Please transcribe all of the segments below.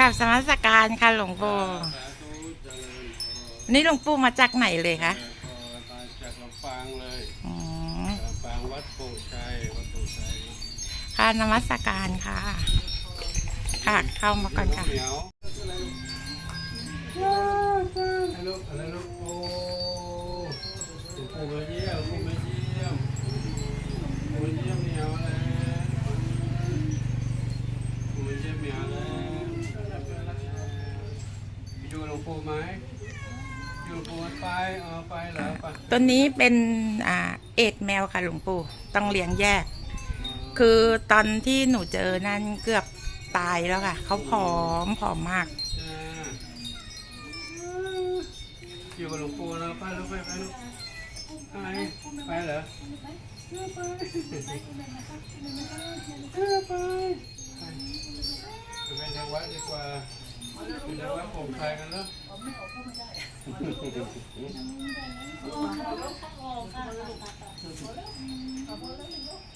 กับสมัสการค่ะหลวงปู่นี่หลวงปู่มาจากไหนเลยคะมาจากลำปางเลยอืมลำปางวัดโป่งชัยวัดโป่งชัยค่ะนมัสการค่ะ ค่ะเข้ามาก่อนค่ะอะไรลูกอะไรลูกโอ้หลวงปู่เยี่ย ไหมไปเออไปเหรอไปต้นนี้เป็นอ่าเอ็ดแมวค่ะหลวงปู่ต้องเลี้ยงแยก คือตอนที่หนูเจอนั่นเกือบตายแล้วค่ะเขาผอมผอมมาก จ้าอยู่กับหลวงปู่นะไปลูกไปไปลูกไปไปเหรอไปไปไปไปทางวัดดีกว่า ไปทางวัดผมไทยกันเนาะอ่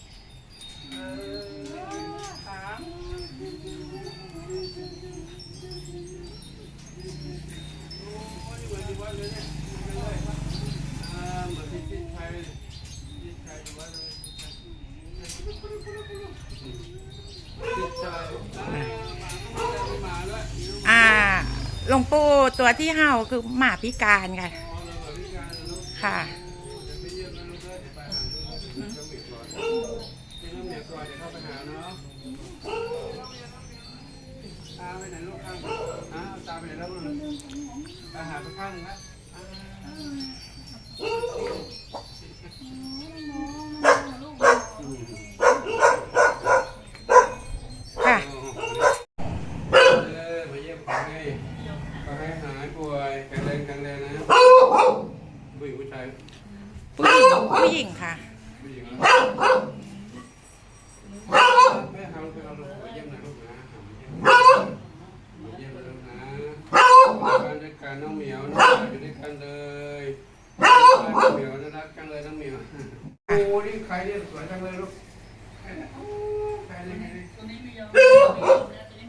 ตัวที่เห่าคือหมาพิการค่ะอ๋อเราเหมือนค่ะตาไปไหนลูกข้างตาไปไหนแล้วลูกไปหาไปข้างนะ กันน้องเหมียวน้องอยู่ด้วยกันเลยน้องเหมียวน่ารักจังเลยน้องเหมียวโอ้นี่ใครเนี่ยสวยจังเลยลูกใครเนี่ยโอ้ใครเนี่ยใครเนี่ยตัวนี้ไม่ยอม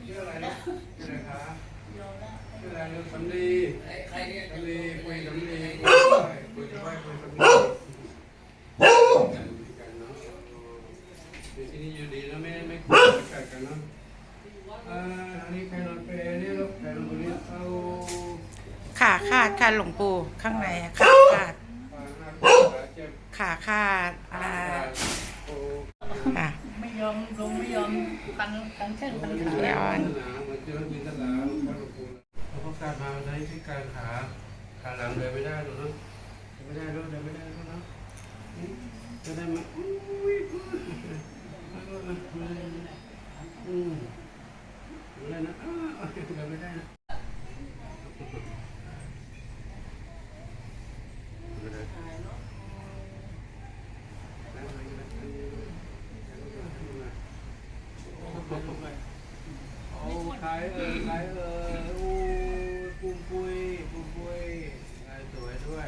ชื่ออะไรลูกชื่ออะไรคะชื่ออะไรลูกสำลีสำลีคุยสำลีคุยจะไหวคุยสำลีกันเนาะที่นี่อยู่ดีนะไม่ไม่คุยกันกันเนาะอ่าอันนี้ใครนอนเปรย์นี่ลูกใครนอนตรงนี้เอา ขาขาดค่ะหลวงปู่ข้างในอะขาขาดปากหน้าขาเจ็บขาขาดอ่าโอ้ค่ะไม่ยอมลงไม่ยอมกันกันแข้งกันขาเดี๋ยวหนาวมันเจอมีตลาดพระหลวงปู่เขาต้องการมาในที่การขาขาหลังเดินไม่ได้หรอกเนาะไม่ได้ลูกเดินไม่ได้ลูกเนาะจะได้ไหมอุ้ยอืมอะ ไรนะอ้าวเดี๋ยวไม่ได้นะไม่ได้โอ้ใครเอ่ยใครเอ่ยโอ้ปุ้มปุ้ยปุ้มปุ้ยลายสวยด้วย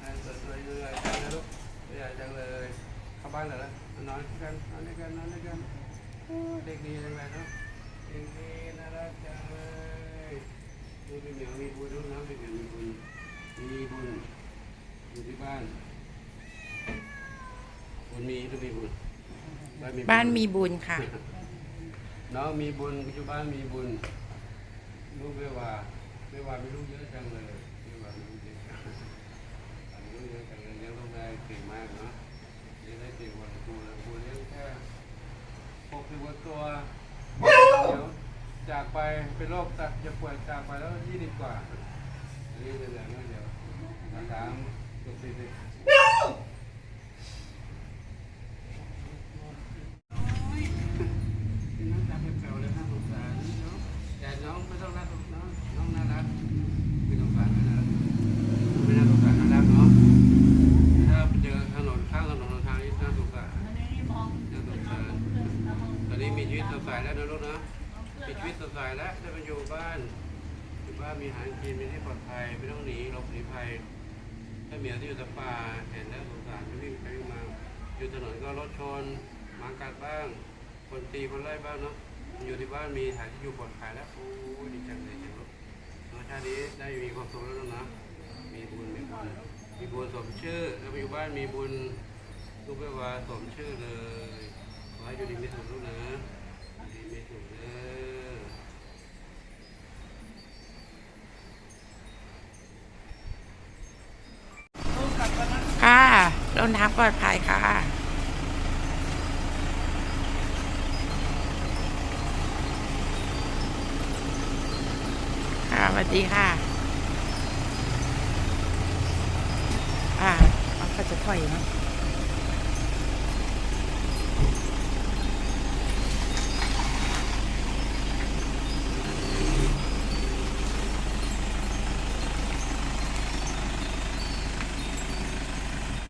อ่าสวยๆเลยจังเลยลูกใหญ่จังเลยเข้าบ้านเหรอนอนกันนอนด้วยกันนอนด้วยกันโอ้เด็กดีจังเลยเนาะเด็กดีน่ารักจังเลยดูเป็นเหมียวมีบุญด้วยนะเป็นเหมียวมีบุญมีบุญอยู่ที่บ้านบุญมีหรือมีบุญ บุญบ้านมีบุญค่ะ น้องมีบุญอยู่บ้านมีบุญลูกไม่ว่าไม่ว่ามีลูกเยอะจังเลยไม่ว่ามีลูกเยอะจังอันนี้เลี้ยงกันเลี้ยงลูกได้เก่งมากเนาะเลี้ยงได้เก่งกว่าครูเลยครูเลี้ยงแค่หกสิบกว่าตัวเดี๋ยวจากไปเป็นโรคตับจะป่วยจากไปแล้วยี่สิบกว่าอันนี้เหลือๆน้อยเดียวสามเกือบสี่สิบน้องตาเป็นแปลวเลยน่าสงสารเนาะแต่ น้องไม่ต้องรักหรอกเนาะน้องน่ารักไม่ต้องสารไม่น่ารักไม่น่าสงสารน่ารักเนาะถ้าเจอถนนข้างถนนทางนี้น่าสงสารน่าสงสารตอนนี้มีชีวิตสดใสแล้วนะลูกนะมีชีวิตสดใสแล้วได้มาอยู่บ้านอยู่บ้านมีอาหารกินมีที่ปลอดภัยไม่ต้องหนีหลบหนีภัยถ้าเหมียวที่อยู่ตะป่าเห็นแล้วสงสารไม่วิ่งไปวิ่งมาอยู่ถนนก็รถชนหมากัดบ้าง คนตีคนไล่บ้างเนาะ อยู่ที่บ้านมีฐานที่อยู่ปลอดภัยแล้ว โอ้ยดีจังเลยจังลูกเมื่อชาตินี้ได้มีความสุขแล้วลูกนะ มีบุญมีบุญมีบุญสมชื่อ แล้วอยู่บ้านมีบุญลูกไม่ว่าสมชื่อเลยขอให้อยู่ดีมีสุขลูกนะอยู่ดีมีสุขเด้อค่ะลงน้ำปลอดภัยค่ะ ค่ะส วัสดีค่ะ อ่าเขาก็จะถอยเนาะ